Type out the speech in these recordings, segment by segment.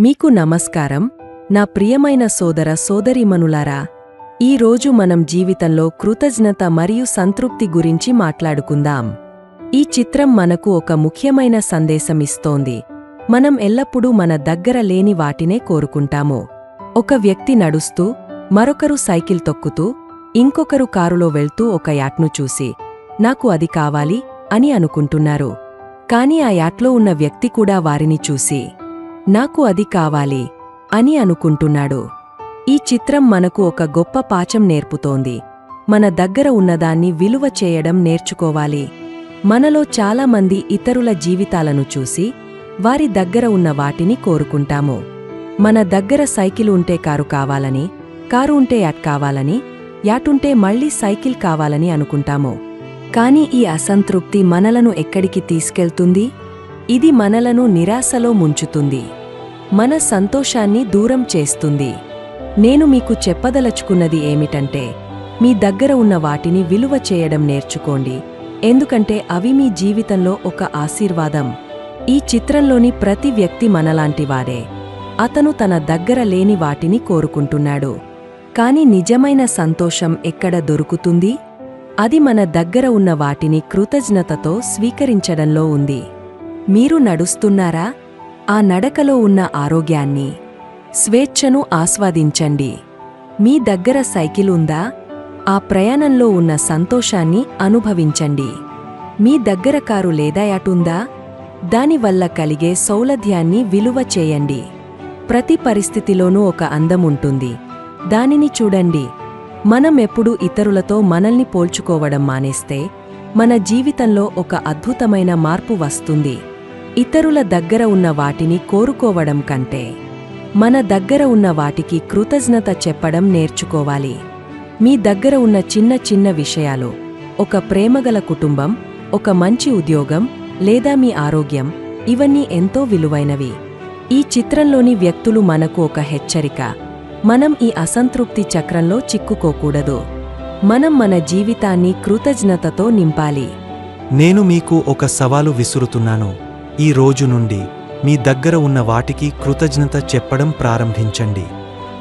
మీకు నమస్కారం. నా ప్రియమైన సోదర సోదరిమనులారా ఈ రోజు మనం జీవితంలో కృతజ్ఞత మరియు సంతృప్తి గురించి మాట్లాడుకుందాం. ఈ చిత్రం మనకు ఒక ముఖ్యమైన సందేశం ఇస్తోంది. మనం ఎల్లప్పుడూ మన దగ్గర లేని వాటినే కోరుకుంటాము. ఒక వ్యక్తి నడుస్తూ మరొకరు సైకిల్ తొక్కుతూ ఇంకొకరు కారులో వెళ్తూ ఒక యాట్ను చూసి నాకు అది కావాలి అని అనుకుంటున్నారు. కాని ఆ యాట్లో ఉన్న వ్యక్తి కూడా వారిని చూసి నాకు అది కావాలి అని అనుకుంటున్నాడు. ఈ చిత్రం మనకు ఒక గొప్ప పాచం నేర్పుతోంది. మన దగ్గర ఉన్నదాన్ని విలువ చేయడం నేర్చుకోవాలి. మనలో చాలామంది ఇతరుల జీవితాలను చూసి వారి దగ్గర ఉన్న వాటిని కోరుకుంటాము. మన దగ్గర సైకిల్ ఉంటే కారు కావాలని కారు ఉంటే యాట్ కావాలని యాటుంటే మళ్ళీ సైకిల్ కావాలని అనుకుంటాము. కాని ఈ అసంతృప్తి మనలను ఎక్కడికి తీసుకెళ్తుంది? ఇది మనలను నిరాశలో ముంచుతుంది. మన సంతోషాన్ని దూరం చేస్తుంది. నేను మీకు చెప్పదలచుకున్నది ఏమిటంటే మీ దగ్గర ఉన్న వాటిని విలువ చేయడం నేర్చుకోండి. ఎందుకంటే అవి మీ జీవితంలో ఒక ఆశీర్వాదం. ఈ చిత్రంలోని ప్రతి వ్యక్తి మనలాంటివాడే అతను తన దగ్గర లేని వాటిని కోరుకుంటున్నాడు. కాని నిజమైన సంతోషం ఎక్కడ దొరుకుతుంది? అది మన దగ్గర ఉన్న వాటిని కృతజ్ఞతతో స్వీకరించడంలో ఉంది. మీరు నడుస్తున్నారా? ఆ నడకలో ఉన్న ఆరోగ్యాన్ని స్వేచ్ఛను ఆస్వాదించండి. మీ దగ్గర సైకిల్ ఉందా? ఆ ప్రయాణంలో ఉన్న సంతోషాన్ని అనుభవించండి. మీ దగ్గర కారు లేదా యాటుందా దానివల్ల కలిగే సౌలభ్యాన్ని విలువ చేయండి. ప్రతి పరిస్థితిలోనూ ఒక అందం ఉంటుంది. దానిని చూడండి. మనం ఎప్పుడు ఇతరులతో మనల్ని పోల్చుకోవడం మానేస్తే మన జీవితంలో ఒక అద్భుతమైన మార్పు వస్తుంది. ఇతరుల దగ్గర ఉన్న వాటిని కోరుకోవడం కంటే మన దగ్గర ఉన్న వాటికి కృతజ్ఞత చెప్పడం నేర్చుకోవాలి. మీ దగ్గర ఉన్న చిన్న చిన్న విషయాలు ఒక ప్రేమగల కుటుంబం ఒక మంచి ఉద్యోగం లేదా మీ ఆరోగ్యం ఇవన్నీ ఎంతో విలువైనవి. ఈ చిత్రంలోని వ్యక్తులు మనకు ఒక హెచ్చరిక మనం ఈ అసంతృప్తి చక్రంలో చిక్కుకోకూడదు. మనం మన జీవితాన్ని కృతజ్ఞతతో నింపాలి. నేను మీకు ఒక సవాలు విసురుతున్నాను. ఈ రోజు నుండి మీ దగ్గర ఉన్న వాటికి కృతజ్ఞత చెప్పడం ప్రారంభించండి.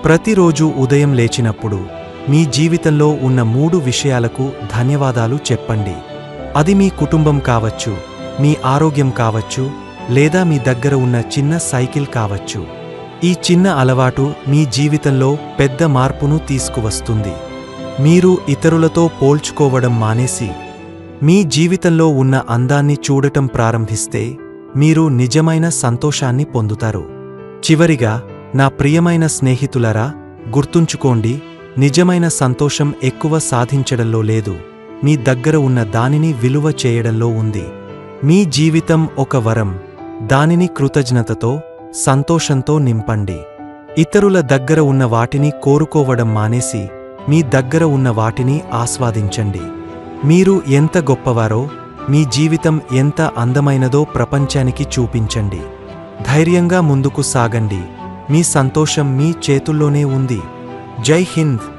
ప్రతిరోజు ఉదయం లేచినప్పుడు మీ జీవితంలో ఉన్న మూడు విషయాలకు ధన్యవాదాలు చెప్పండి. అది మీ కుటుంబం కావచ్చు మీ ఆరోగ్యం కావచ్చు లేదా మీ దగ్గర ఉన్న చిన్న సైకిల్ కావచ్చు. ఈ చిన్న అలవాటు మీ జీవితంలో పెద్ద మార్పును తీసుకువస్తుంది. మీరు ఇతరులతో పోల్చుకోవడం మానేసి మీ జీవితంలో ఉన్న అందాన్ని చూడటం ప్రారంభిస్తే మీరు నిజమైన సంతోషాన్ని పొందుతారు. చివరిగా నా ప్రియమైన స్నేహితులరా గుర్తుంచుకోండి నిజమైన సంతోషం ఎక్కువ సాధించడంలో లేదు. మీ దగ్గర ఉన్న దానిని విలువ చేయడంలో ఉంది. మీ జీవితం ఒక వరం. దానిని కృతజ్ఞతతో సంతోషంతో నింపండి. ఇతరుల దగ్గర ఉన్న వాటిని కోరుకోవడం మానేసి మీ దగ్గర ఉన్న వాటిని ఆస్వాదించండి. మీరు ఎంత గొప్పవారో మీ జీవితం ఎంత అందమైనదో ప్రపంచానికి చూపించండి. ధైర్యంగా ముందుకు సాగండి. మీ సంతోషం మీ చేతుల్లోనే ఉంది. జై హింద్.